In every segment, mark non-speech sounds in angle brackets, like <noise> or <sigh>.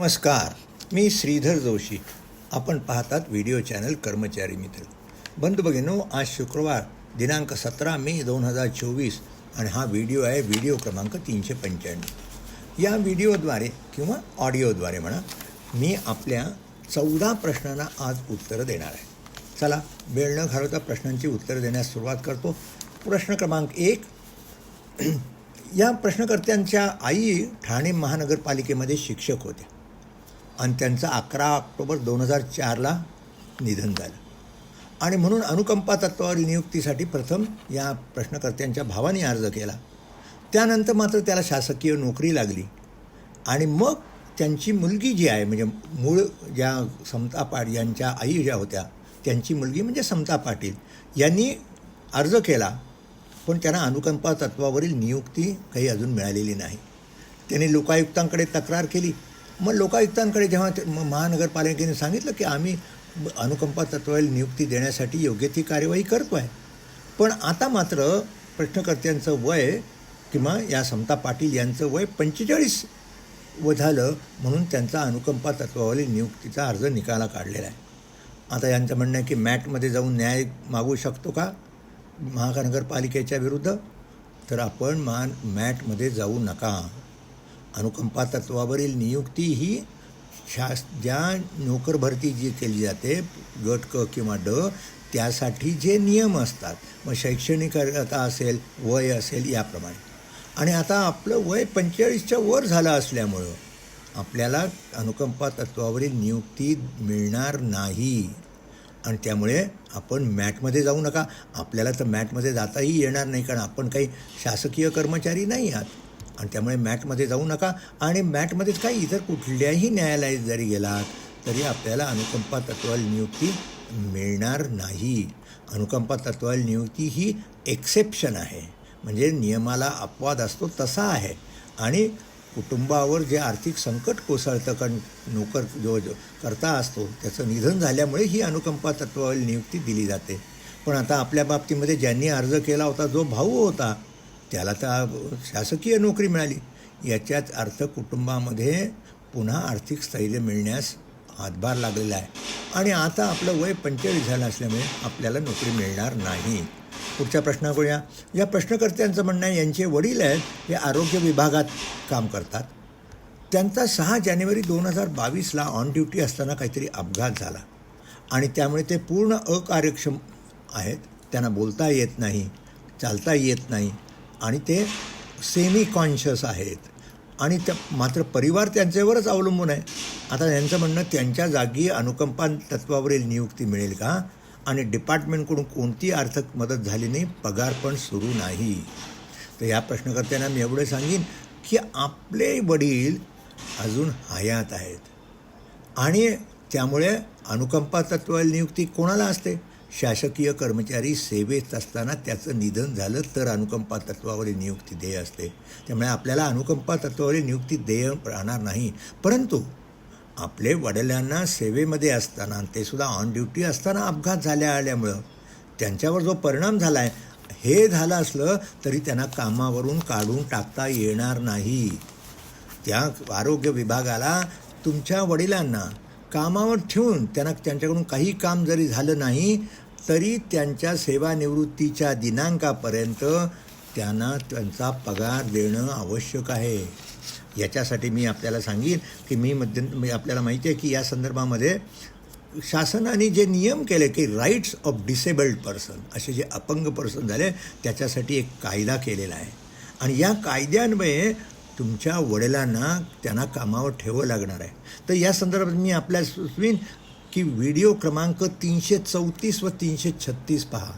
नमस्कार मी श्रीधर जोशी. आपण पाहतात व्हिडिओ चॅनल कर्मचारी मित्र. बंधू भगिनो आज शुक्रवार दिनांक सतरा मे दोन हजार चोवीस आणि हा व्हिडिओ आहे व्हिडिओ क्रमांक तीनशे पंच्याण्णव. या व्हिडिओद्वारे किंवा ऑडिओद्वारे म्हणा मी आपल्या चौदा प्रश्नांना आज उत्तरं देणार आहे. चला वेळ न घालवता प्रश्नांची उत्तरं देण्यास सुरुवात करतो. प्रश्न क्रमांक एक. <clears throat> या प्रश्नकर्त्यांच्या आई ठाणे महानगरपालिकेमध्ये शिक्षक होत्या. आणि त्यांचं अकरा ऑक्टोबर दोन हजार चारला निधन झालं. आणि म्हणून अनुकंपा तत्वावर नियुक्तीसाठी प्रथम या प्रश्नकर्त्यांच्या भावाने अर्ज केला. त्यानंतर मात्र त्याला शासकीय नोकरी लागली. आणि मग त्यांची मुलगी जी आहे म्हणजे मूळ ज्या समता पाट यांच्या आई ज्या होत्या त्यांची मुलगी म्हणजे समता पाटील यांनी अर्ज केला. पण त्यांना अनुकंपा तत्वावरील नियुक्ती काही अजून मिळालेली नाही. त्यांनी लोकायुक्तांकडे तक्रार केली. मग लोकायुक्तांकडे जेव्हा ते- महानगरपालिकेने सांगितलं की आम्ही अनुकंपा तत्वाला नियुक्ती देण्यासाठी योग्य ती कार्यवाही करतो आहे पण आता मात्र प्रश्नकर्त्यांचं वय किंवा या समता पाटील यांचं वय पंचेचाळीस व झालं म्हणून त्यांचा अनुकंपा तत्वावरील नियुक्तीचा अर्ज निकाला काढलेला आहे. आता यांचं म्हणणं आहे की मॅटमध्ये जाऊन न्याय मागू शकतो का? महानगरपालिकेच्या विरुद्ध? तर आपण मान मॅटमध्ये जाऊ नका. अनुकंपा तत्वावरील नियुक्ती ही शास ज्या नोकर भरती जी केली जाते गट क किंवा ड त्यासाठी जे नियम असतात मग शैक्षणिक अर्हता असेल वय असेल याप्रमाणे. आणि आता आपलं वय पंचेचाळीसच्या वर झालं असल्यामुळं आपल्याला अनुकंपा तत्वावरील नियुक्ती मिळणार नाही. आणि त्यामुळे आपण मॅटमध्ये जाऊ नका. आपल्याला तर मॅटमध्ये जाताही येणार नाही कारण आपण काही शासकीय कर्मचारी नाही आहात. आणि त्यामुळे मॅटमध्ये जाऊ नका. आणि मॅटमध्येच काही इतर कुठल्याही न्यायालयात जरी गेलात तरी आपल्याला अनुकंपा तत्वाल नियुक्ती मिळणार नाही. अनुकंपा तत्वाल नियुक्ती ही एक्सेप्शन आहे. म्हणजे नियमाला अपवाद असतो तसा आहे. आणि कुटुंबावर जे आर्थिक संकट कोसळतं कारण नोकर जो जो करता असतो त्याचं निधन झाल्यामुळे ही अनुकंपा तत्वावर नियुक्ती दिली जाते. पण आता आपल्या बाबतीमध्ये ज्यांनी अर्ज केला होता जो भाऊ होता त्याला तर शासकीय नोकरी मिळाली. याच्याच अर्थ कुटुंबामध्ये पुन्हा आर्थिक स्थैर्य मिळण्यास हातभार लागलेला आहे. आणि आता आपलं वय पंचेचाळीस झालं असल्यामुळे आपल्याला नोकरी मिळणार नाही. पुढच्या प्रश्नाकडे या. या प्रश्नकर्त्यांचं म्हणणं आहे यांचे वडील आहेत हे आरोग्य विभागात काम करतात. त्यांचा सहा जानेवारी दोन हजार बावीसला ऑन ड्युटी असताना काहीतरी अपघात झाला. आणि त्यामुळे ते पूर्ण अकार्यक्षम आहेत. त्यांना बोलता येत नाही चालता येत नाही. आणि ते सेमी कॉन्शियस आहेत. आणि त्या मात्र परिवार त्यांच्यावरच अवलंबून आहे. आता यांचं म्हणणं त्यांच्या जागी अनुकंपा तत्वावरील नियुक्ती मिळेल का? आणि डिपार्टमेंटकडून कोणती आर्थिक मदत झाली नाही? पगार पण सुरू नाही. तर या प्रश्नकर्त्यांना मी एवढं सांगेन की आपले वडील अजून हयात आहेत. आणि त्यामुळे अनुकंपा तत्वावरील नियुक्ती कोणाला असते? शासकीय कर्मचारी सेवेत असताना त्याचं निधन झालं तर अनुकंपा तत्वावरील नियुक्ती देय असते. त्यामुळे आपल्याला अनुकंपा तत्वावरील नियुक्ती देय राहणार नाही. परंतु आपले वडिलांना सेवेमध्ये असताना ते सुद्धा ऑन ड्युटी असताना अपघात झाल्या आल्यामुळं त्यांच्यावर जो परिणाम झाला आहे हे झालं असलं तरी त्यांना कामावरून काढून टाकता येणार नाही. त्या आरोग्य विभागाला तुमच्या वडिलांना कामावर ठेवून त्यांना त्यांच्याकडून काही काम जरी झालं नाही तरी त्यांच्या सेवानिवृत्तीच्या दिनांकापर्यंत त्यांना त्यांचा पगार देणं आवश्यक आहे. याच्यासाठी मी आपल्याला सांगेन की मी मध्य मी आपल्याला माहिती आहे की या संदर्भामध्ये शासनाने जे नियम केले की राईट्स ऑफ डिसेबल्ड पर्सन असे जे अपंग पर्सन झाले त्याच्यासाठी एक कायदा केलेला आहे. आणि या कायद्यान्वये तुमच्या वडिलांना त्यांना कामावर ठेवावं लागणार आहे. तर या संदर्भात मी आपल्या सुचवीन की व्हिडिओ क्रमांक तीनशे चौतीस व तीनशे छत्तीस पहा.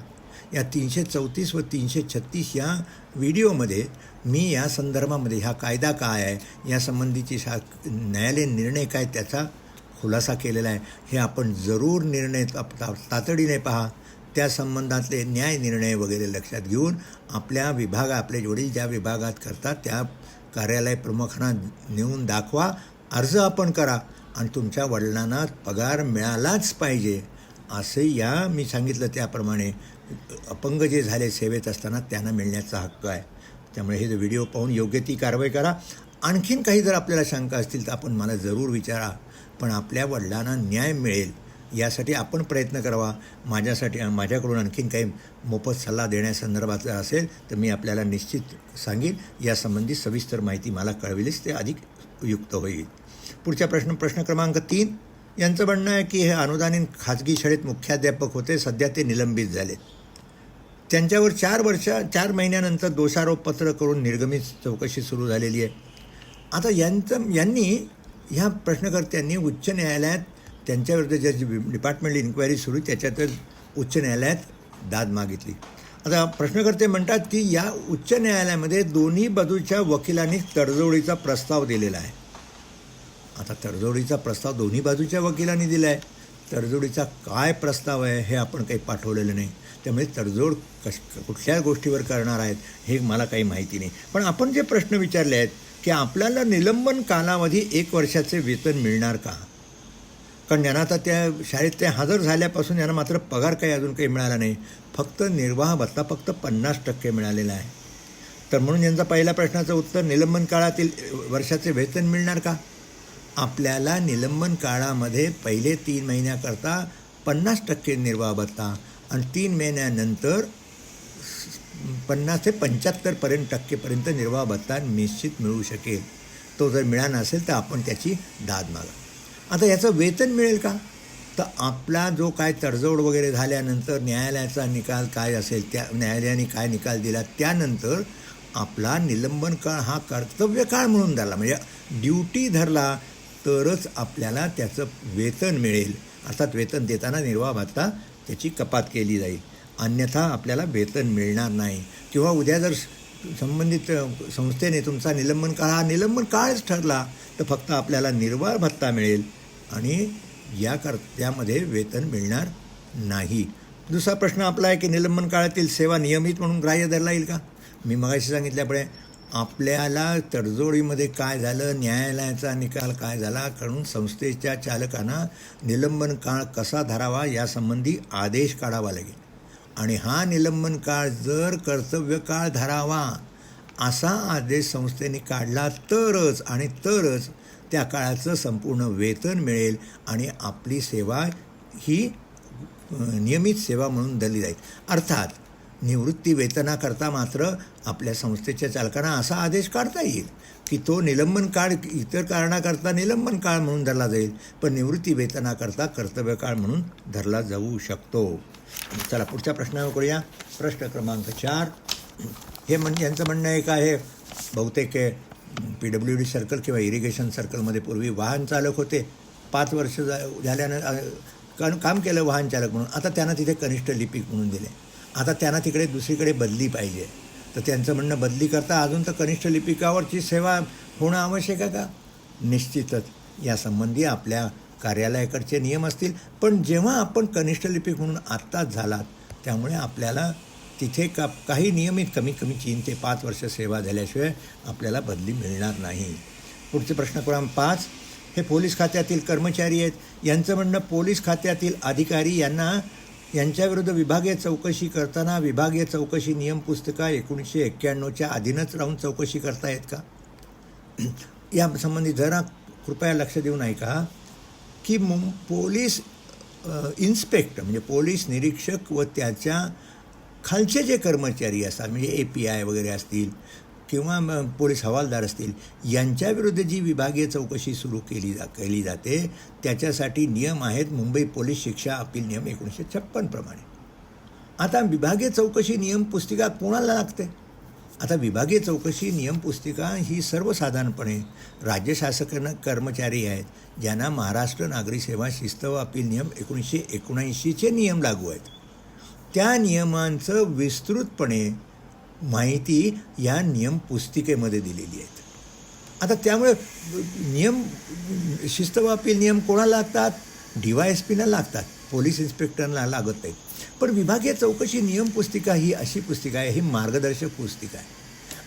या तीनशे चौतीस व तीनशे छत्तीस या व्हिडिओमध्ये मी या संदर्भामध्ये हा कायदा काय आहे यासंबंधीची शा न्यायालयीन निर्णय काय त्याचा खुलासा केलेला आहे हे आपण जरूर निर्णय ता- तातडीने पहा. त्या संबंधातले न्याय निर्णय वगैरे लक्षात घेऊन आपल्या विभाग आपले जोडील ज्या विभागात करतात त्या कार्यालय प्रमुखांना नेऊन दाखवा. अर्ज आपण करा. आणि तुमच्या वडिलांना पगार मिळालाच पाहिजे असे या मी सांगितलं त्याप्रमाणे. अपंग जे झाले सेवेत असताना त्यांना मिळण्याचा हक्क आहे. त्यामुळे हे व्हिडिओ पाहून योग्य ती कारवाई करा. आणखीन काही जर आपल्याला शंका असतील तर आपण मला जरूर विचारा. पण आपल्या वडिलांना न्याय मिळेल यासाठी आपण प्रयत्न करावा. माझ्यासाठी माझ्याकडून आणखीन काही मोफत सल्ला देण्यासंदर्भाचा असेल तर मी आपल्याला निश्चित सांगेन. यासंबंधी सविस्तर माहिती मला कळविलीच ते अधिक युक्त होईल. पुढचा प्रश्न प्रश्न क्रमांक तीन. यांचं म्हणणं आहे की हे अनुदानिन खाजगी शाळेत मुख्याध्यापक होते सध्या ते निलंबित झालेत. त्यांच्यावर चार वर्ष चार महिन्यानंतर दोषारोपपत्र करून निर्गमित चौकशी सुरू झालेली आहे. आता यांचं यांनी ह्या प्रश्नकर्त्यांनी उच्च न्यायालयात त्यांच्याविरुद्ध ज्याची डिपार्टमेंटली इन्क्वायरी सुरू त्याच्यातच उच्च न्यायालयात दाद मागितली. आता प्रश्नकर्ते म्हणतात की या उच्च न्यायालयामध्ये दोन्ही बाजूच्या वकिलांनी तडजोडीचा प्रस्ताव दिलेला आहे. आता तडजोडीचा प्रस्ताव दोन्ही बाजूच्या वकिलांनी दिला आहे तडजोडीचा काय प्रस्ताव आहे हे आपण काही पाठवलेलं नाही. त्यामुळे तडजोड कश कुठल्या गोष्टीवर करणार आहेत हे मला काही माहिती नाही. पण आपण जे प्रश्न विचारले आहेत की आपल्याला निलंबन कालावधी एक वर्षाचे वेतन मिळणार का? कारण यांना आता त्या शाळेत ते हजर झाल्यापासून यांना मात्र पगार काही अजून काही मिळाला नाही. फक्त निर्वाह भत्ता फक्त पन्नास टक्के मिळालेला आहे. तर म्हणून यांचा पहिल्या प्रश्नाचं उत्तर निलंबन काळातील वर्षाचे वेतन मिळणार का? आपल्याला निलंबन काळामध्ये पहिले तीन महिन्याकरता पन्नास टक्के निर्वाह भत्ता आणि तीन महिन्यानंतर पन्नास ते पंच्याहत्तरपर्यंत टक्केपर्यंत निर्वाह भत्ता निश्चित मिळू शकेल. तो जर मिळाला असेल तर आपण त्याची दाद मागा. आता याचं वेतन मिळेल का? तर आपला जो काय तडजोड वगैरे झाल्यानंतर न्यायालयाचा निकाल काय असेल त्या न्यायालयाने काय निकाल दिला त्यानंतर आपला निलंबन काळ हा कर्तव्य काळ म्हणून धरला. म्हणजे ड्युटी धरला तरच आपल्याला त्याचं वेतन मिळेल. अर्थात वेतन देताना निर्वाह भत्ता त्याची कपात केली जाईल. अन्यथा आपल्याला वेतन मिळणार नाही. किंवा उद्या जर संबंधित संस्थेने तुमचा निलंबन काळ हा निलंबन काळच ठरला तर फक्त आपल्याला निर्वाह भत्ता मिळेल आणि या कर त्यामध्ये वेतन मिळणार नाही. दुसरा प्रश्न आपला आहे की निलंबन काळातील सेवा नियमित म्हणून ग्राह्य धरला येईल का? मी मगाशी सांगितल्यामुळे आपल्याला तडजोडीमध्ये काय झालं न्यायालयाचा निकाल काय झाला करून संस्थेच्या चालकांना निलंबन काळ कसा धरावा यासंबंधी आदेश काढावा लागेल. आणि हा निलंबन काळ जर कर्तव्य काळ धरावा असा आदेश संस्थेने काढला तरच आणि तरच त्या काळाचं संपूर्ण वेतन मिळेल आणि आपली सेवा ही नियमित सेवा म्हणून धरली जाईल. अर्थात निवृत्ती वेतनाकरता मात्र आपल्या संस्थेच्या चालकांना असा आदेश काढता येईल की तो निलंबन काळ इतर कारणाकरता निलंबन काळ म्हणून धरला जाईल पण निवृत्ती वेतनाकरता कर्तव्य काळ म्हणून धरला जाऊ शकतो. चला पुढच्या प्रश्नावर करूया. प्रश्न क्रमांक चार. हे म्हण यांचं म्हणणं आहे. का हे बहुतेक पी डब्ल्यू डी सर्कल किंवा इरिगेशन सर्कलमध्ये पूर्वी वाहन चालक होते. पाच वर्ष जा झाल्यानं कारण काम केलं वाहन चालक म्हणून. आता त्यांना तिथे कनिष्ठ लिपिक म्हणून दिले. आता त्यांना तिकडे दुसरीकडे बदली पाहिजे. तर त्यांचं म्हणणं बदली करता अजून तर कनिष्ठ लिपिकावरची सेवा होणं आवश्यक आहे का? निश्चितच यासंबंधी आपल्या कार्यालयाकडचे नियम असतील. पण जेव्हा आपण कनिष्ठ लिपिक म्हणून आत्ताच झालात त्यामुळे आपल्याला तिथे का काही नियमित कमीत कमी तीन ते पाच वर्ष सेवा झाल्याशिवाय आपल्याला बदली मिळणार नाही. पुढचे प्रश्न क्रमांक पाच. हे पोलीस खात्यातील कर्मचारी आहेत. यांचं म्हणणं पोलीस खात्यातील अधिकारी यांना यांच्याविरुद्ध विभागीय चौकशी करताना विभागीय चौकशी नियम पुस्तिका एकोणीसशे एक्क्याण्णवच्या अधीनच राहून चौकशी करता येत का? या संबंधी जरा कृपया लक्ष देऊन ऐका. की मुं पोलीस इन्स्पेक्टर म्हणजे पोलीस निरीक्षक व त्याच्या खालचे जे कर्मचारी असतात म्हणजे ए पी आय वगैरे असतील किंवा मग पोलीस हवालदार असतील यांच्याविरुद्ध जी विभागीय चौकशी सुरू केली जा केली जाते त्याच्यासाठी नियम आहेत. मुंबई पोलीस शिक्षा अपील नियम एकोणीसशे छप्पनप्रमाणे आता विभागीय चौकशी नियम पुस्तिका कोणाला लागते? आता विभागीय चौकशी नियम पुस्तिका ही सर्वसाधारणपणे राज्य शासकांना कर्मचारी आहेत ज्यांना महाराष्ट्र नागरी सेवा शिस्त व अपील नियम एकोणीसशे एकोणऐंशीचे नियम लागू आहेत. त्या नियमांचं विस्तृतपणे माहिती या नियम पुस्तिकेमध्ये दिलेली आहेत. आता त्यामुळे नियम शिस्त नियम कोणाला लागतात? डी वाय एस पीला लागतात. पोलीस इन्स्पेक्टरला लागत नाहीत. पण विभागीय चौकशी नियम पुस्तिका ही अशी पुस्तिका आहे ही मार्गदर्शक पुस्तिका आहे.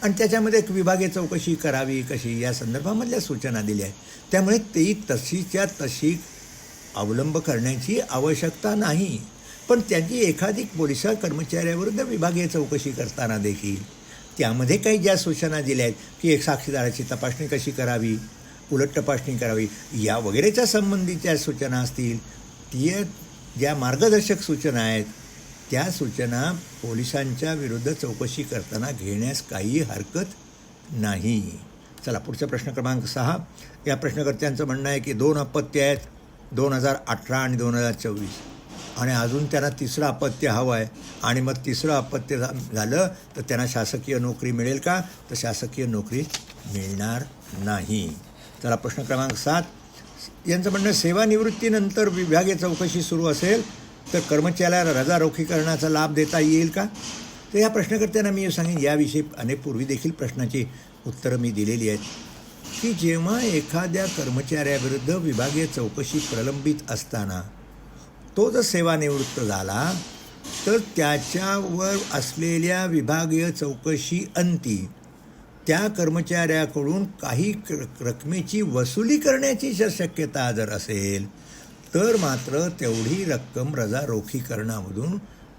आणि त्याच्यामध्ये एक विभागीय चौकशी करावी कशी या संदर्भामधल्या सूचना दिल्या आहेत. त्यामुळे ती तशीच्या तशी अवलंब करण्याची आवश्यकता नाही. पण त्यांची एखादी पोलीस कर्मचाऱ्याविरुद्ध विभागीय चौकशी करताना देखील त्यामध्ये काही ज्या सूचना दिल्या आहेत की एक साक्षीदाराची तपासणी कशी करावी उलट तपासणी करावी या वगैरेच्या संबंधीच्या सूचना असतील ती ज्या मार्गदर्शक सूचना आहेत त्या सूचना पोलिसांच्या विरुद्ध चौकशी करताना घेण्यास काही हरकत नाही. चला पुढचा प्रश्न क्रमांक सहा. या प्रश्नकर्त्यांचं म्हणणं आहे की दोन अपत्य आहेत दोन हजार अठरा आणि दोन हजार चोवीस. आणि अजून त्यांना तिसरं अपत्य हवं आहे आणि मग तिसरं अपत्य झा- झालं तर त्यांना शासकीय नोकरी मिळेल का? तर शासकीय नोकरी मिळणार नाही. चला प्रश्न क्रमांक सात. यांचं म्हणणं सेवानिवृत्तीनंतर विभागीय चौकशी सुरू असेल तर कर्मचाऱ्याला रजा रोखीकरणाचा लाभ देता येईल का? तर या प्रश्नकर्त्यांना मी सांगेन याविषयी अनेक पूर्वी देखील प्रश्नाची उत्तरं मी दिलेली आहेत. की जेव्हा एखाद्या कर्मचाऱ्याविरुद्ध विभागीय चौकशी प्रलंबित असताना तो जर सेवानिवृत्त झाला तर त्याच्यावर असलेल्या विभागीय चौकशी अंती त्या कर्मचाऱ्याकडून काही रकमेची वसुली करण्याची जर शक्यता जर असेल तर मात्र तेवढी रक्कम रजा रोखीकरणामधून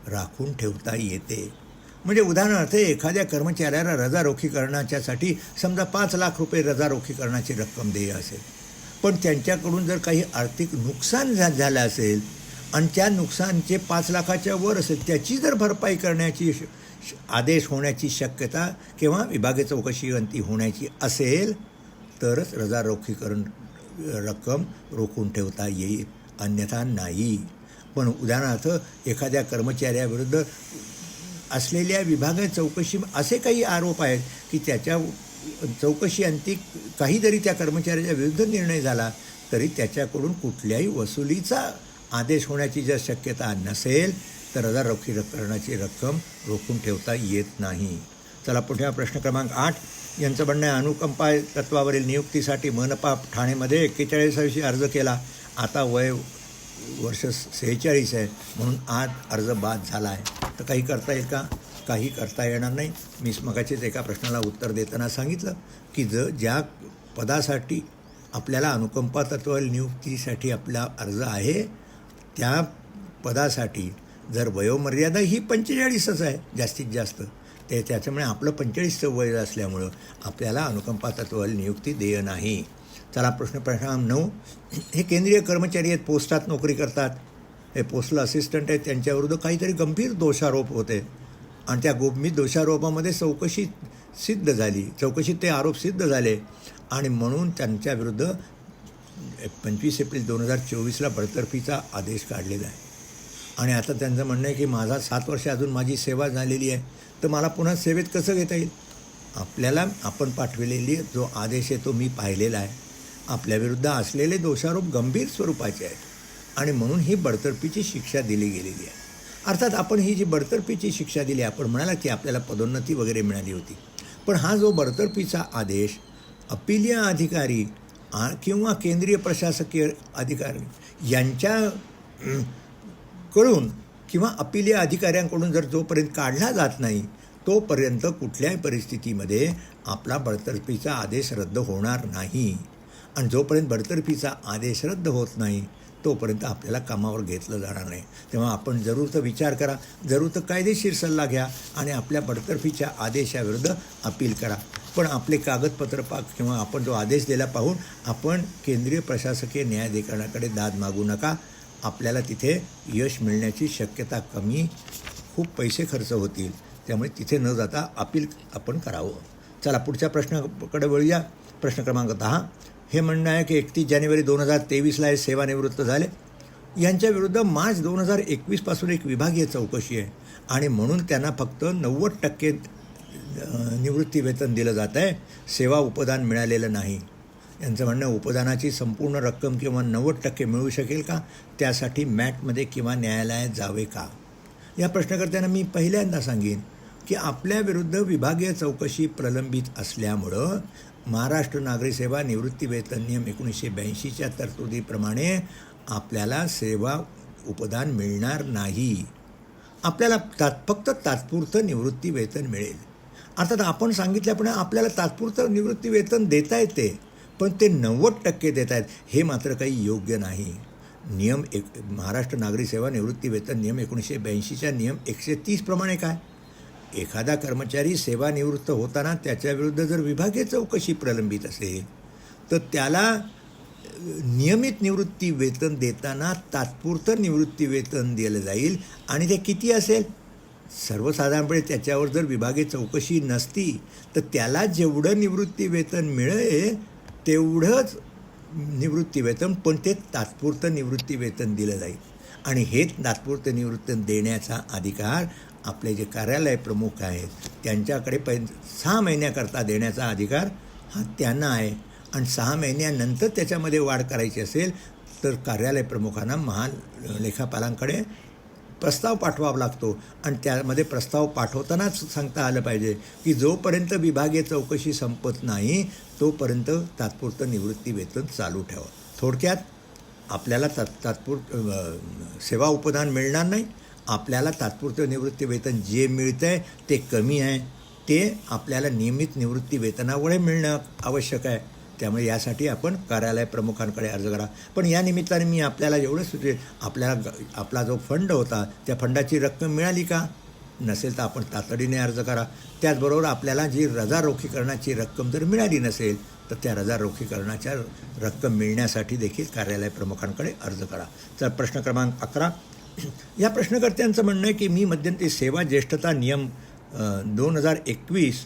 राखून ठेवता येते. म्हणजे उदाहरणार्थ एखाद्या कर्मचाऱ्याला रजा रोखीकरणाच्यासाठी समजा पाच लाख रुपये रजा रोखीकरणाची रक्कम देय असेल पण त्यांच्याकडून जर काही आर्थिक नुकसान झा झालं असेल आणि त्या नुकसानचे पाच लाखाच्या वर असेल त्याची जर भरपाई करण्याची श- श- आदेश होण्याची शक्यता किंवा विभागीय चौकशी अंती होण्याची असेल तरच रजा रोखीकरण रक्कम रोखून ठेवता येईल अन्यथा नाही. पण उदाहरणार्थ एखाद्या कर्मचाऱ्याविरुद्ध असलेल्या विभागीय चौकशी असे काही आरोप आहेत की त्याच्या चौकशी अंती काही जरी त्या कर्मचाऱ्याच्या विरुद्ध निर्णय झाला तरी त्याच्याकडून कुठल्याही वसुलीचा आदेश होण्याची जर शक्यता नसेल तर रजा रोखीकरणाची रक्कम रोखून ठेवता येत नाही. चला पुढच्या प्रश्न क्रमांक आठ. यांचं म्हणणं आहे अनुकंपा तत्वावरील नियुक्तीसाठी मनपा ठाणेमध्ये एक्केचाळीसाविषयी अर्ज केला. आता वय वर्ष सेहेचाळीस आहे म्हणून आज अर्ज बाद झाला आहे तर काही करता येईल का? काही करता येणार नाही. मी मगाचीच एका प्रश्नाला उत्तर देताना सांगितलं की ज ज्या पदासाठी आपल्याला अनुकंपा तत्व नियुक्तीसाठी आपला अर्ज आहे त्या पदासाठी जर वयोमर्यादा ही पंचेचाळीसच आहे जास्तीत जास्त ते त्याच्यामुळे आपलं पंचेचाळीसचं वय असल्यामुळं आपल्याला अनुकंपा तत्वावरील नियुक्ती देय नाही. चला प्रश्न प्रश्न नऊ. हे केंद्रीय कर्मचारी आहेत पोस्टात नोकरी करतात. हे पोस्टल असिस्टंट आहेत त्यांच्याविरुद्ध काहीतरी गंभीर दोषारोप होते. आणि त्या गोपनीय दोषारोपामध्ये चौकशी सिद्ध झाली. चौकशीत ते आरोप सिद्ध झाले. आणि म्हणून त्यांच्याविरुद्ध पंचवीस एप्रिल दोन हजार चोवीसला बडतर्फीचा आदेश काढलेला आहे. आणि आता त्यांचं म्हणणं आहे की माझा सात वर्ष अजून माझी सेवा झालेली आहे तर मला पुन्हा सेवेत कसं घेता येईल? आपल्याला आपण पाठविलेली जो आदेश आहे तो मी पाहिलेला आहे. आपल्याविरुद्ध असलेले दोषारोप गंभीर स्वरूपाचे आहेत. आणि म्हणून ही बडतर्फीची शिक्षा दिली गेलेली आहे. अर्थात आपण ही जी बडतर्फीची शिक्षा दिली आपण म्हणाला की आपल्याला पदोन्नती वगैरे मिळाली होती. पण हा जो बडतर्फीचा आदेश अपिलीय अधिकारी किंवा केंद्रीय प्रशासकीय अधिकारी यांच्या कडून किंवा अपिलीय अधिकाऱ्यांकडून जर जोपर्यंत काढला जात नाही तोपर्यंत कुठल्याही परिस्थितीमध्ये आपला बडतर्फीचा आदेश रद्द होणार नाही. आणि जोपर्यंत बडतर्फीचा आदेश रद्द होत नाही तोपर्यंत आपल्याला कामावर घेतलं जाणार नाही. तेव्हा आपण जरूर तर विचार करा जरूर तर कायदेशीर सल्ला घ्या आणि आपल्या बडतर्फीच्या आदेशाविरुद्ध अपील करा. पण आपले कागदपत्र पाक किंवा आपण जो आदेश दिला पाहून आपण केंद्रीय प्रशासकीय न्यायाधिकरणाकडे दाद मागू नका. आपल्याला तिथे यश मिळण्याची शक्यता कमी खूप पैसे खर्च होतील. त्यामुळे तिथे न जाता अपील आपण करावं. चला पुढच्या प्रश्नाकडे वळूया. प्रश्न क्रमांक दहा. हे म्हणणं आहे की एकतीस जानेवारी दोन हजार तेवीसला हे सेवानिवृत्त झाले. यांच्या विरुद्ध मार्च दोन हजार एकवीसपासून एक विभागीय चौकशी आहे आणि म्हणून त्यांना फक्त नव्वद टक्के निवृत्ती वेतन दिलं जात आहे. सेवा उपदान मिळालेलं नाही. यांचं म्हणणं उपदानाची संपूर्ण रक्कम किंवा नव्वद टक्के मिळू शकेल का? त्यासाठी मॅटमध्ये किंवा न्यायालयात जावे का? या प्रश्नकर्त्यांना मी पहिल्यांदा सांगेन की आपल्याविरुद्ध विभागीय चौकशी प्रलंबित असल्यामुळं महाराष्ट्र नागरी सेवा निवृत्ती वेतन नियम एकोणीसशे ब्याऐंशीच्या तरतुदीप्रमाणे आपल्याला सेवा उपदान मिळणार नाही. आपल्याला तात फक्त तात्पुरतं निवृत्ती वेतन मिळेल. अर्थात आपण सांगितल्याप्रमाणे आपल्याला तात्पुरतं निवृत्ती वेतन देता येते पण ते नव्वद टक्के देत आहेत हे मात्र काही योग्य नाही. नियम एक महाराष्ट्र नागरी सेवा निवृत्ती वेतन नियम एकोणीसशे ब्याऐंशीच्या नियम एकशे तीसप्रमाणे काय? एखादा कर्मचारी सेवानिवृत्त होताना त्याच्याविरुद्ध जर विभागीय चौकशी प्रलंबित असेल तर त्याला नियमित निवृत्ती वेतन देताना तात्पुरतं निवृत्ती वेतन दिलं जाईल. आणि ते किती असेल? सर्वसाधारणपणे त्याच्यावर जर विभागीय चौकशी नसती तर त्याला जेवढं निवृत्ती वेतन मिळेल तेवढंच निवृत्ती वेतन पण ते तात्पुरतं निवृत्ती वेतन दिलं जाईल. आणि हे तात्पुरतं निवृत्ती देण्याचा अधिकार आपले जे कार्यालय प्रमुख आहेत त्यांच्याकडे पै सहा महिन्याकरता देण्याचा अधिकार हा त्यांना आहे. आणि सहा महिन्यानंतर त्याच्यामध्ये वाढ करायची असेल तर कार्यालय प्रमुखांना महालेखापालांकडे प्रस्ताव पाठवावा लागतो. आणि त्यामध्ये प्रस्ताव पाठवतानाच सांगता आलं पाहिजे की जोपर्यंत विभागीय चौकशी संपत नाही तोपर्यंत तात्पुरतं निवृत्ती वेतन चालू ठेवा. थोडक्यात आपल्याला तात तात्पुर सेवा उपदान मिळणार नाही. आपल्याला तात्पुरतं निवृत्ती वेतन जे मिळतं आहे ते कमी आहे. ते आपल्याला नियमित निवृत्ती वेतनामुळे मिळणं आवश्यक आहे. त्यामुळे यासाठी आपण कार्यालय प्रमुखांकडे अर्ज करा. पण या निमित्ताने मी आपल्याला एवढं सुचवेल आपल्याला आपला जो फंड होता त्या फंडाची रक्कम मिळाली का? नसेल तर आपण तातडीने अर्ज करा. त्याचबरोबर आपल्याला जी रजा रोखीकरणाची रक्कम जर मिळाली नसेल तर त्या रजा रोखीकरणाच्या रक्कम मिळण्यासाठी देखील कार्यालय प्रमुखांकडे अर्ज करा. तर प्रश्न क्रमांक अकरा. या प्रश्नकर्त्यांचं म्हणणं आहे की मी मध्यंतरी सेवा ज्येष्ठता नियम दोन हजार एकवीस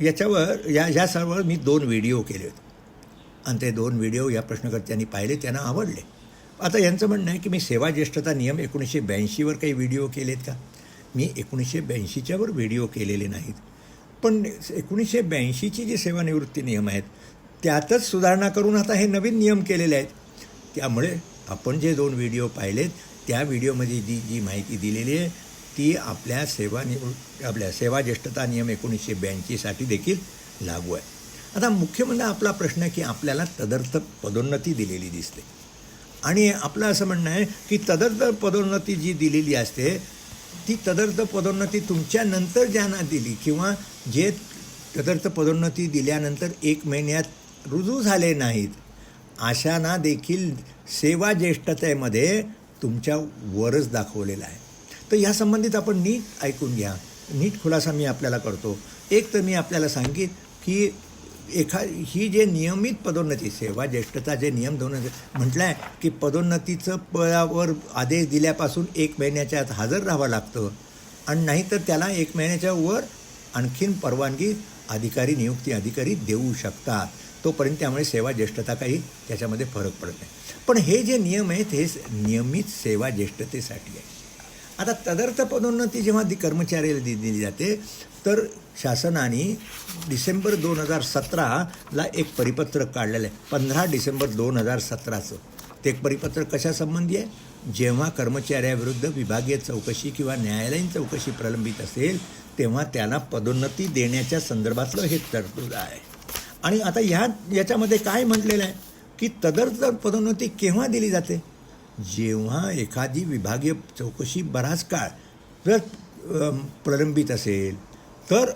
याच्यावर या ह्या सर्व मी दोन व्हिडिओ केले होते. आणि ते दोन व्हिडिओ या प्रश्नकर्त्यांनी पाहिले त्यांना आवडले. आता यांचं म्हणणं आहे की मी सेवा ज्येष्ठता नियम एकोणीसशे ब्याऐंशीवर काही व्हिडिओ केलेत का? मी एकोणीसशे ब्याऐंशीच्यावर व्हिडिओ केलेले नाहीत. पण एकोणीसशे ब्याऐंशीची जे सेवानिवृत्ती नियम आहेत त्यातच सुधारणा करून आता हे नवीन नियम केलेले आहेत. त्यामुळे आपण जे दोन व्हिडिओ पाहिलेत त्या व्हिडिओमध्ये जी जी माहिती दिलेली आहे ती आपल्या सेवानिवृत्त आपल्या सेवा ज्येष्ठता नियम एकोणीसशे ब्याऐंशीसाठी देखील लागू आहे. आता मुख्य म्हणजे आपला प्रश्न आहे की आपल्याला तदर्थ पदोन्नती दिलेली दिसते. आणि आपलं असं म्हणणं आहे की तदर्थ पदोन्नती जी दिलेली असते ती तदर्थ पदोन्नती तुमच्यानंतर ज्यांना दिली किंवा जे तदर्थ पदोन्नती दिल्यानंतर एक महिन्यात रुजू झाले नाहीत अशांना देखील सेवा ज्येष्ठतेमध्ये तुमच्या वरच दाखवलेला आहे. तर या संबंधित आपण नीट ऐकून घ्या. नीट खुलासा मी आपल्याला करतो. एक तर मी आपल्याला सांगेन की एखा ही जे नियमित पदोन्नती सेवा ज्येष्ठता जे नियम धोरण म्हटलं आहे की पदोन्नतीचं पदावर आदेश दिल्यापासून एक महिन्याच्या आत हजर राहावं लागतं. आणि नाही तर त्याला एक महिन्याच्या वर आणखीन परवानगी अधिकारी नियुक्ती अधिकारी देऊ शकतात. तोपर्यंत त्यामुळे सेवा ज्येष्ठता काही त्याच्यामध्ये फरक पडत नाही. पण हे जे नियम आहेत हे नियमित सेवा ज्येष्ठतेसाठी आहे आता तदर्थ पदोन्नती जेव्हा दि कर्मचाऱ्याला दि दिली जाते तर शासनाने डिसेंबर दोन हजार सतराला एक परिपत्रक काढलेलं आहे. पंधरा डिसेंबर दोन हजार सतराचं. ते एक परिपत्रक कशासंबंधी आहे? जेव्हा कर्मचाऱ्याविरुद्ध विभागीय चौकशी किंवा न्यायालयीन चौकशी प्रलंबित असेल तेव्हा त्याला पदोन्नती देण्याच्या संदर्भातलं हे तरतूद आहे. आणि आता ह्या याच्यामध्ये काय म्हटलेलं आहे? की तदर्थ पदोन्नती केव्हा दिली जाते? जेव्हा एखादी विभागीय चौकशी बराच काळ प्रलंबित असेल तर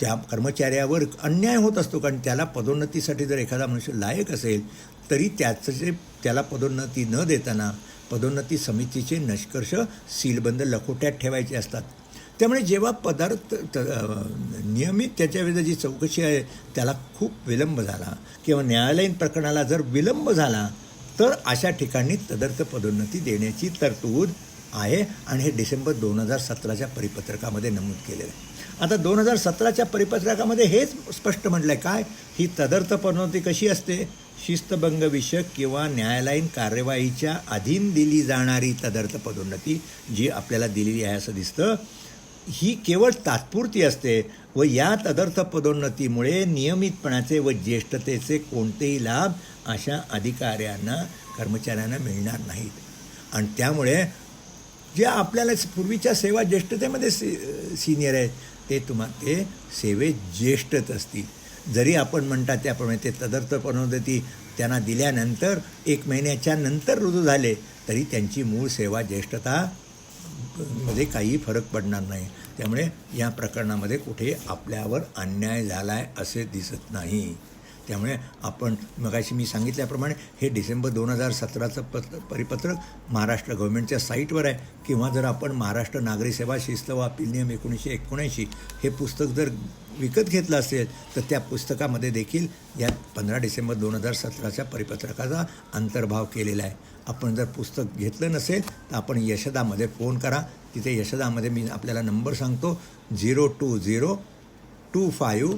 त्या कर्मचाऱ्यावर अन्याय होत असतो कारण त्याला पदोन्नतीसाठी जर एखादा मनुष्य लायक असेल तरी त्याचं जे त्याला पदोन्नती न देताना पदोन्नती समितीचे निष्कर्ष सीलबंद लखोट्यात ठेवायचे असतात. त्यामुळे जेव्हा पदार्थ त- नियमित त्याच्याविरुद्ध जी चौकशी आहे त्याला खूप विलंब झाला. किंवा न्यायालयीन प्रकरणाला जर विलंब झाला तर अशा ठिकाणी तदर्थ पदोन्नती देण्याची तरतूद आहे आणि हे डिसेंबर दोन हजार सतराच्या परिपत्रकामध्ये नमूद केलेलं आहे. आता दोन हजार सतराच्या परिपत्रकामध्ये हेच स्पष्ट म्हटलं आहे काय? ही तदर्थ पदोन्नती कशी असते? शिस्तभंगविषयक किंवा न्यायालयीन कार्यवाहीच्या अधीन दिली जाणारी तदर्थ पदोन्नती जी आपल्याला दिलेली आहे असं दिसतं ही केवळ तात्पुरती असते व या तदर्थ पदोन्नतीमुळे नियमितपणाचे व ज्येष्ठतेचे कोणतेही लाभ अशा अधिकाऱ्यांना कर्मचाऱ्यांना मिळणार नाहीत. आणि त्यामुळे जे आपल्याला पूर्वीच्या सेवा ज्येष्ठतेमध्ये सी सिनियर आहेत ते तुम्हा ते सेवेत ज्येष्ठच असतील. जरी आपण म्हणतात त्याप्रमाणे ते तदर्थ पनोदती त्यांना दिल्यानंतर एक महिन्याच्या नंतर रुजू झाले तरी त्यांची मूळ सेवा ज्येष्ठता मध्ये काही फरक पडणार नाही. त्यामुळे या प्रकरणामध्ये कुठे आपल्यावर अन्याय झाला आहे असे दिसत नाही. त्यामुळे आपण मगाशी मी सांगितल्याप्रमाणे हे डिसेंबर दोन हजार सतराचं पत्र परिपत्रक महाराष्ट्र गव्हर्नमेंटच्या साईटवर आहे. किंवा जर आपण महाराष्ट्र नागरी सेवा शिस्त व अपील नियम एकोणीसशे एकोणऐंशी हे पुस्तक जर विकत घेतलं असेल तर त्या पुस्तकामध्ये देखील या पंधरा डिसेंबर दोन हजार सतराच्या परिपत्रकाचा अंतर्भाव केलेला आहे. आपण जर पुस्तक घेतलं नसेल तर आपण यशदामध्ये फोन करा. तिथे यशदामध्ये मी आपल्याला नंबर सांगतो. Zero two zero two five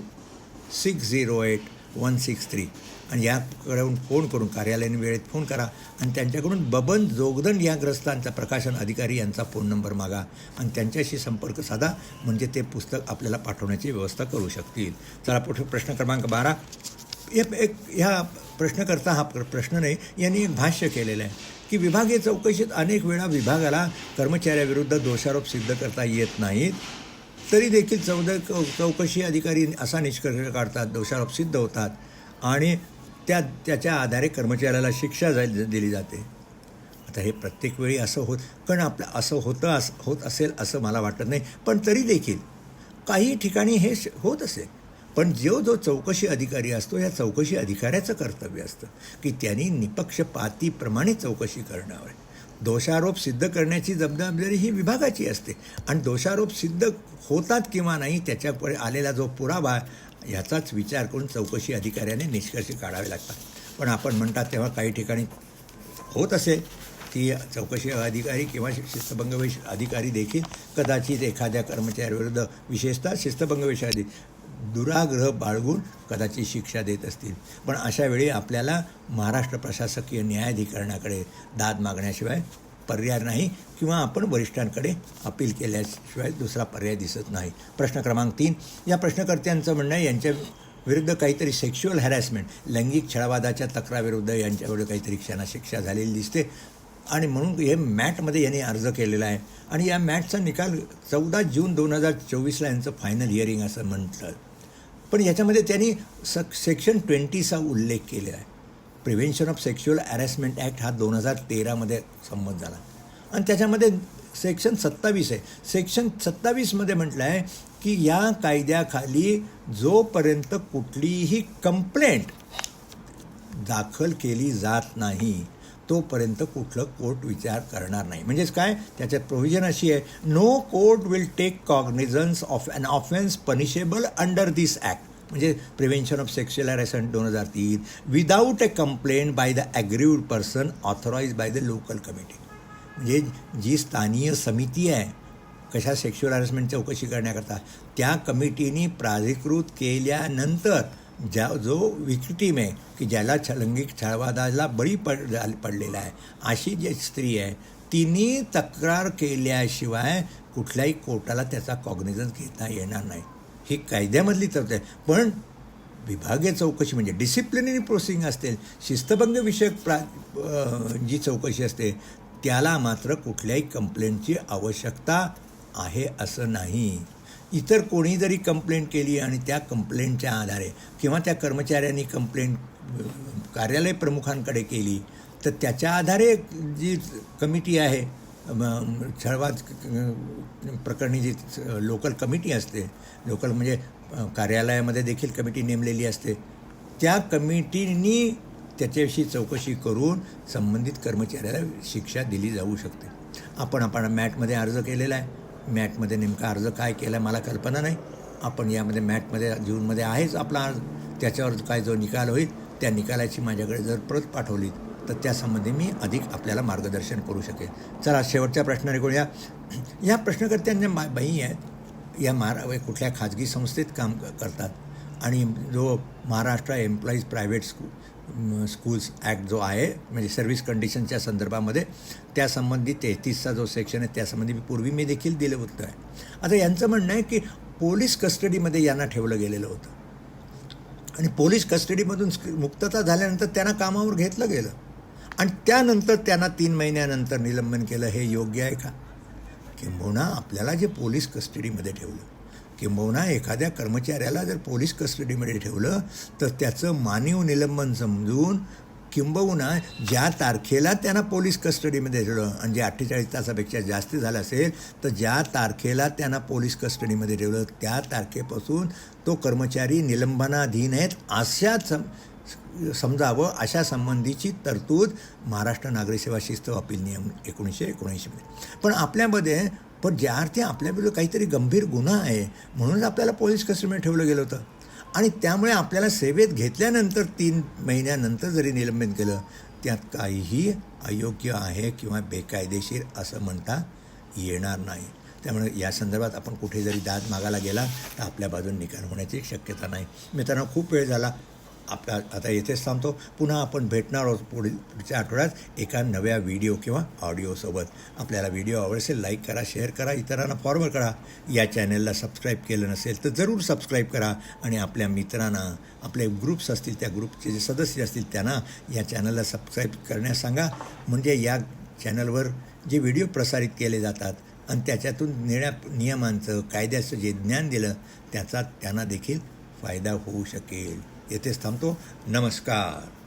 six zero eight one six three आणि याकडून फोन करून कार्यालयीन वेळेत फोन करा आणि त्यांच्याकडून बबन जोगदंड या ग्रस्तांचा प्रकाशन अधिकारी यांचा फोन नंबर मागा आणि त्यांच्याशी संपर्क साधा म्हणजे ते पुस्तक आपल्याला पाठवण्याची व्यवस्था करू शकतील चला पुढे प्रश्न क्रमांक बारा एक एक ह्या प्रश्नकर्ता हा प्र- प्रश्न नाही यांनी एक भाष्य केलेलं आहे की विभागीय चौकशीत अनेक वेळा विभागाला कर्मचाऱ्याविरुद्ध दोषारोप सिद्ध करता येत नाहीत तरी देखील चौद चौकशी अधिकारी असा निष्कर्ष काढतात दोषारोप सिद्ध होतात आणि त्या त्याच्या आधारे कर्मचाऱ्याला शिक्षा जाय दिली जाते. आता हे प्रत्येक वेळी असं होत कारण आपलं असं होतं असं होत असेल असं मला वाटत नाही. पण तरी देखील काही ठिकाणी हे श- होत असेल पण जो जो चौकशी अधिकारी असतो या चौकशी अधिकाऱ्याचं कर्तव्य असतं की त्यांनी निपक्षपातीप्रमाणे चौकशी करणं आहे दोषारोप सिद्ध करण्याची जबाबदारी ही विभागाची असते. आणि दोषारोप सिद्ध होतात किंवा नाही त्याच्याकडे आलेला जो पुरावा याचाच विचार करून चौकशी अधिकाऱ्याने निष्कर्ष काढावे लागतात. पण आपण म्हणतात तेव्हा काही ठिकाणी होत असेल ती चौकशी अधिकारी किंवा शिस्तभंग अधिकारी देखील कदाचित एखाद्या कर्मचाऱ्याविरुद्ध विशेषतः शिस्तभंग दुराग्रह बाळगून कदाचित शिक्षा देत असतील. पण अशा वेळी आपल्याला महाराष्ट्र प्रशासकीय न्यायाधिकरणाकडे दाद मागण्याशिवाय पर्याय नाही किंवा आपण वरिष्ठांकडे अपील केल्याशिवाय दुसरा पर्याय दिसत नाही. प्रश्न क्रमांक तीन. या प्रश्नकर्त्यांचं म्हणणं आहे यांच्या विरुद्ध काहीतरी सेक्शुअल हॅरॅसमेंट लैंगिक छळवादाच्या तक्राविरुद्ध यांच्याविरुद्ध काहीतरी क्षणा शिक्षा झालेली दिसते. आणि म्हणून हे मॅटमध्ये यांनी अर्ज केलेला आहे. आणि या मॅटचा निकाल चौदा जून दोन हजार चोवीसला यांचं फायनल हिअरिंग असं म्हटलं. पण याच्यामध्ये त्यांनी स सेक्शन ट्वेंटीचा उल्लेख केलेला आहे. Prevention of sexual harassment act हा दोन हजार तेरामध्ये संमत झाला. आणि त्याच्यामध्ये सेक्शन सत्तावीस आहे. सेक्शन सत्तावीसमध्ये म्हटलं आहे की या कायद्याखाली जोपर्यंत कुठलीही कंप्लेंट दाखल केली जात नाही तोपर्यंत कुठलं कोर्ट विचार करणार नाही. म्हणजेच काय? त्याच्यात प्रोव्हिजन अशी आहे no court will take cognizance of an offence punishable under this act म्हणजे प्रिव्हेन्शन ऑफ सेक्शुअल हॅरेसमेंट दोन हजार तीन without a complaint by the aggrieved person authorised by the local committee म्हणजे जी स्थानीय समिती आहे कशा सेक्शुअल हॅरेसमेंट चौकशी करण्याकरता त्या कमिटीनी प्राधिकृत केल्यानंतर ज्या जो विक्टीम आहे की ज्याला छ लैंगिक छळवादाला बळी पड पडलेला आहे. अशी जी स्त्री आहे तिने तक्रार केल्याशिवाय कुठल्याही कोर्टाला त्याचा कॉग्निझन्स घेता येणार नाही. ही कायद्यामधली तरतूद आहे. पण विभागीय चौकशी म्हणजे डिसिप्लिनरी प्रोसिंग असते शिस्तभंग विषयक प्रा जी चौकशी असते त्याला मात्र कुठल्याही कंप्लेंटची आवश्यकता आहे असं नाही. इतर कोणी जरी कंप्लेंट केली आणि त्या कंप्लेंटच्या आधारे किंवा त्या कर्मचाऱ्यांनी कंप्लेंट कार्यालय प्रमुखांकडे केली तर त्याच्या आधारे जी कमिटी आहे म- छळवाद प्रकरणी जी लोकल कमिटी असते लोकल म्हणजे कार्यालयामध्ये देखील कमिटी नेमलेली असते त्या कमिटीनी त्याच्याविषयी चौकशी करून संबंधित कर्मचाऱ्याला शिक्षा दिली जाऊ शकते. आपण आपण मॅटमध्ये अर्ज केलेला आहे. मॅटमध्ये नेमका अर्ज काय केला आहे मला कल्पना नाही. आपण यामध्ये मॅटमध्ये जूनमध्ये आहेच आपला अर्ज. त्याच्यावर काय जो निकाल होईल त्या निकालाची माझ्याकडे जर प्रत पाठवली तर त्यासंबंधी मी अधिक आपल्याला मार्गदर्शन करू शकेन चला शेवटच्या प्रश्नाने करूया या प्रश्नकर्त्यांच्या मा बाई आहेत. या महारा कुठल्या खाजगी संस्थेत काम क- करतात. आणि जो Maharashtra employees private school schools act जो आहे म्हणजे सर्व्हिस कंडिशनच्या संदर्भामध्ये त्यासंबंधी तेहतीसचा जो सेक्शन आहे त्यासंबंधी मी पूर्वी मी देखील दिलं होतं. आहे आता यांचं म्हणणं आहे की पोलीस कस्टडीमध्ये यांना ठेवलं गेलेलं होतं. आणि पोलीस कस्टडीमधून मुक्तता झाल्यानंतर त्यांना कामावर घेतलं गेलं. आणि त्यानंतर त्यांना तीन महिन्यानंतर निलंबन केलं हे योग्य आहे का? किंबहुना आपल्याला जे पोलीस कस्टडीमध्ये ठेवलं. किंबहुना एखाद्या कर्मचाऱ्याला जर पोलीस कस्टडीमध्ये ठेवलं तर त्याचं मानीव निलंबन समजून किंबहुना ज्या तारखेला त्यांना पोलीस कस्टडीमध्ये ठेवलं आणि जे अठ्ठेचाळीस तासापेक्षा जास्त झालं असेल तर ज्या तारखेला त्यांना पोलीस कस्टडीमध्ये ठेवलं त्या तारखेपासून तो कर्मचारी निलंबनाधीन आहेत अशाच सम- समजावं अशा संबंधीची तरतूद महाराष्ट्र नागरी सेवा शिस्त अपील नियम एकोणीसशे एकोणऐंशीमध्ये पण आपल्यामध्ये पण ज्या अर्थी आपल्याविरुद्ध काहीतरी गंभीर गुन्हा आहे म्हणूनच आपल्याला पोलीस कस्टडीमध्ये ठेवलं गेलं होतं. आणि त्यामुळे आपल्याला सेवेत घेतल्यानंतर तीन महिन्यानंतर जरी निलंबन केलं त्यात काहीही अयोग्य आहे किंवा बेकायदेशीर असं म्हणता येणार नाही. त्यामुळे या संदर्भात आपण कुठे जरी दाद मागायला गेला तर आपल्या बाजून निकाल होण्याची शक्यता नाही. मित्रांनो खूप वेळ झाला. आपला आता येथेच थांबतो. पुन्हा आपण भेटणार आहोत पुढील पुढच्या आठवड्यात एका नव्या व्हिडिओ किंवा ऑडिओसोबत आपल्याला व्हिडिओ आवडसेल लाईक करा शेअर करा इतरांना फॉरवर्ड करा. या चॅनलला सबस्क्राईब केलं नसेल तर जरूर सबस्क्राईब करा. आणि आपल्या मित्रांना आपले ग्रुप्स असतील त्या ग्रुपचे जे सदस्य असतील त्यांना या चॅनलला सबस्क्राईब करण्यास सांगा. म्हणजे या चॅनलवर जे व्हिडिओ प्रसारित केले जातात आणि त्याच्यातून निळ्या नियमांचं कायद्याचं जे ज्ञान दिलं त्याचा त्यांना देखील फायदा होऊ शकेल. येथेच थांबतो नमस्कार।